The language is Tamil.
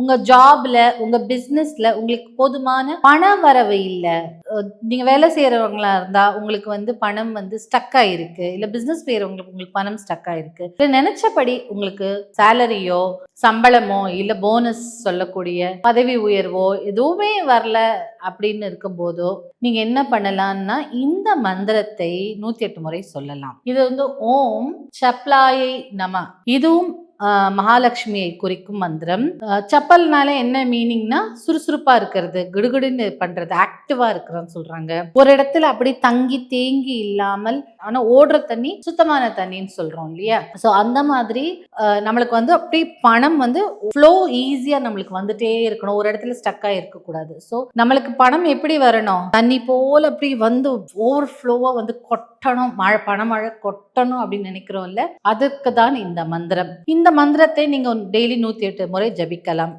உங்க ஜாப்ல உங்க பிசினஸ்ல உங்களுக்கு போதுமான பண வரவு இல்லை. நீங்க வேலை செய்யறவங்களா இருந்தா உங்களுக்கு வந்து பணம் வந்து ஸ்டக் ஆயிருக்கு. இல்ல பிசினஸ் செய்யறவங்களுக்கு உங்களுக்கு பணம் ஸ்டக் ஆயிருக்கு. இல்ல நினைச்சபடி உங்களுக்கு சேலரியோ சம்பளமோ இல்ல போனஸ் சொல்லக்கூடிய பதவி உயர்வோ எதுவுமே வரல அப்படின்னு இருக்கும்போதோ நீங்க என்ன பண்ணலாம்னா இந்த மந்திரத்தை நூத்தி எட்டு முறை சொல்லலாம். இது வந்து ஓம் சப்ளாயை நம. இதுவும் மகாலட்சுமியை குறிக்கும் மந்திரம். சப்பல்னால என்ன மீனிங்னா சுறுசுறுப்பா இருக்கிறது கிடுகிடுன்னு பண்றது ஆக்டிவா இருக்கிறன்னு சொல்றாங்க. ஒரு இடத்துல அப்படி தங்கி தேங்கி இல்லாமல் ஆனா ஓடுற தண்ணி சுத்தமான தண்ணின்னு சொல்றோம் இல்லையா? ஸோ அந்த மாதிரி நம்மளுக்கு வந்து அப்படி பணம் வந்து ஃப்ளோ ஈஸியா நம்மளுக்கு வந்துட்டே இருக்கணும். ஒரு இடத்துல ஸ்டக்கா இருக்கக்கூடாது. ஸோ நம்மளுக்கு பணம் எப்படி வரணும்? தண்ணி போல அப்படி வந்து ஓவர் ஃப்ளோவா வந்து கொட்டணும் மழை பணமழை கொட்டணும் அப்படின்னு நினைக்கிறோம்ல அதுக்கு தான் இந்த மந்திரம். இந்த மந்திரத்தை நீங்க டெய்லி நூத்தி எட்டு முறை ஜபிக்கலாம்.